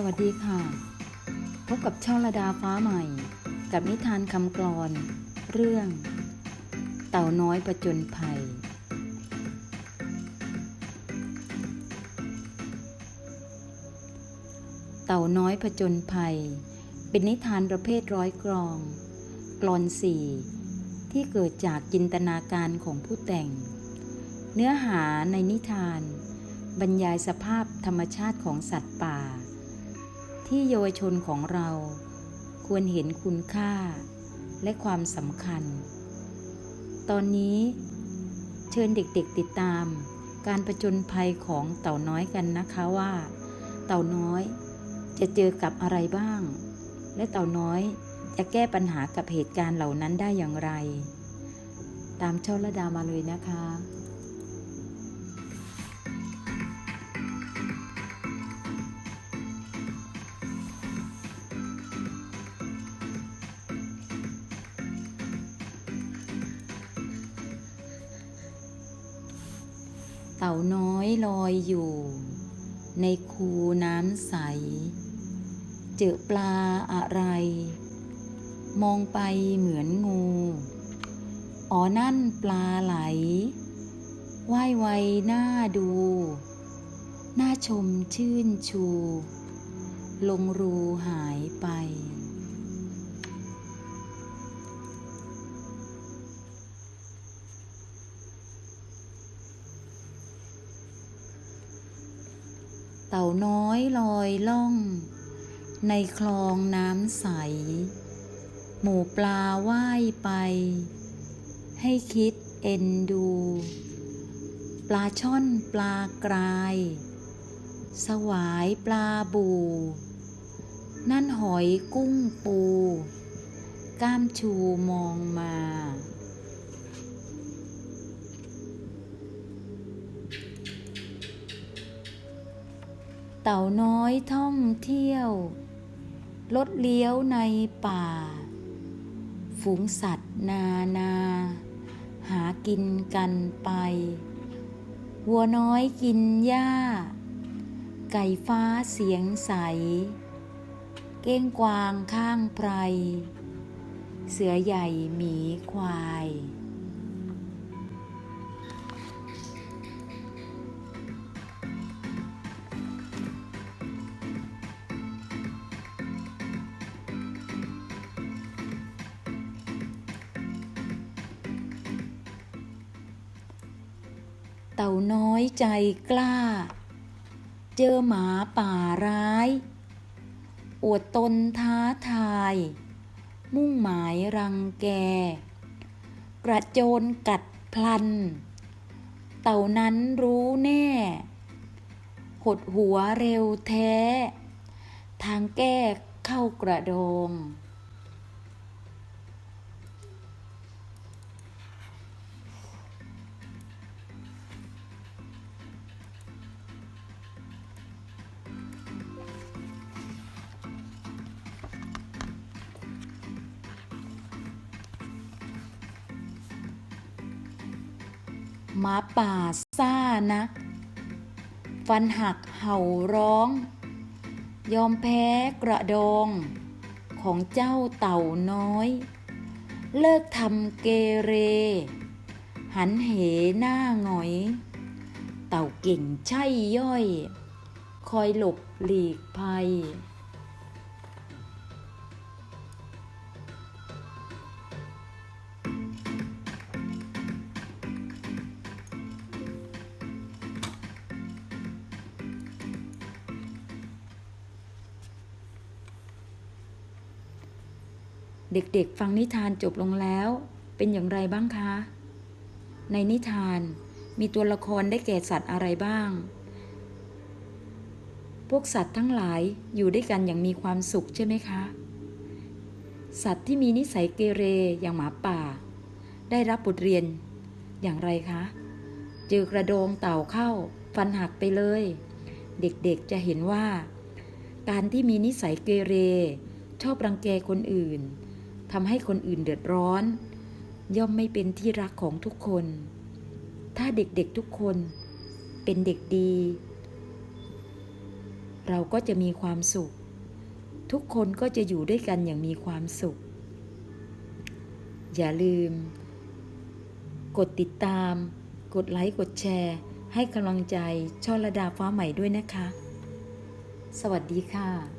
สวัสดีค่ะ พบกับช่องระดาฟ้าใหม่ กับนิทานคำกลอน เรื่อง เต่าน้อยประจนภัย เต่าน้อยผจญภัย เป็นนิทานประเภทร้อยกรองกลอนสี่ที่เกิดจากจินตนาการของผู้แต่ง เนื้อหาในนิทานบรรยายสภาพธรรมชาติของสัตว์ป่า ที่เยาวชนของเราควรเห็นคุณค่าและความสำคัญ ตอนนี้เชิญเด็กๆติดตาม การประจนภัยของเต่าน้อยกันนะคะว่า เต่าน้อยจะเจอกับอะไรบ้าง และเต่าน้อยจะแก้ปัญหากับเหตุการณ์เหล่านั้นได้อย่างไร ตามช่อระดามาเลยนะคะ เต่าน้อยลอยอยู่ ในคูน้ำใส เจอปลาอะไร มองไปเหมือนงู อ๋อนั่นปลาไหลว่ายไวน่าดู หน่าชมชื่นชู ลงรูหาย เต่าน้อยลอยล่อง ในคลองน้ำใส หมูปลาว่ายไป ให้คิดเอ็นดู ปลาช่อนปลากราย สวายปลาบู นั่นหอยกุ้งปู ก้ามชูมองมา เต่าน้อยท่องเที่ยว รถเลี้ยวในป่า ฝูงสัตว์นานา หากินกันไป วัวน้อยกินหญ้า ไก่ฟ้าเสียงใส เก้งกวางข้างไพร เสือใหญ่หมีควาย เต่าน้อยใจกล้า เจอหมาป่าร้าย อวดตนท้าทาย มุ่งหมายรังแก กระโจนกัดพลัน เต่านั้นรู้แน่ หดหัวเร็วแท้ ทางแก้เข้ากระโดง หมาป่าซ่านักฟันหักเห่าร้อง ยอมแพ้กระดองของเจ้าเต่าน้อย เลิกทำเกเร หันเหหน้าหงอย เต่าเก่งใช่ย่อย คอยหลบหลีกภัย เด็กๆ ฟังนิทานจบลงแล้ว เป็นอย่างไรบ้างคะ ในนิทานมีตัวละครได้แก่สัตว์อะไรบ้าง พวกสัตว์ทั้งหลายอยู่ด้วยกันอย่างมีความสุขใช่ไหมคะ สัตว์ที่มีนิสัยเกเรอย่างหมาป่า ได้รับบทเรียน อย่างไรคะ เจอกระโดงเต่าเข้า ฟันหักไปเลย เด็กๆจะเห็นว่า การที่มีนิสัยเกเร ชอบรังแกคนอื่น ทำให้คนอื่นเดือดร้อน ย่อมไม่เป็นที่รักของทุกคน ถ้าเด็กๆทุกคนเป็นเด็กดี เราก็จะมีความสุข ทุกคนก็จะอยู่ด้วยกันอย่างมีความสุข อย่าลืม กดติดตาม กดไลค์ กดแชร์ ให้กำลังใจช่อระดาฟ้าใหม่ด้วยนะคะ สวัสดีค่ะ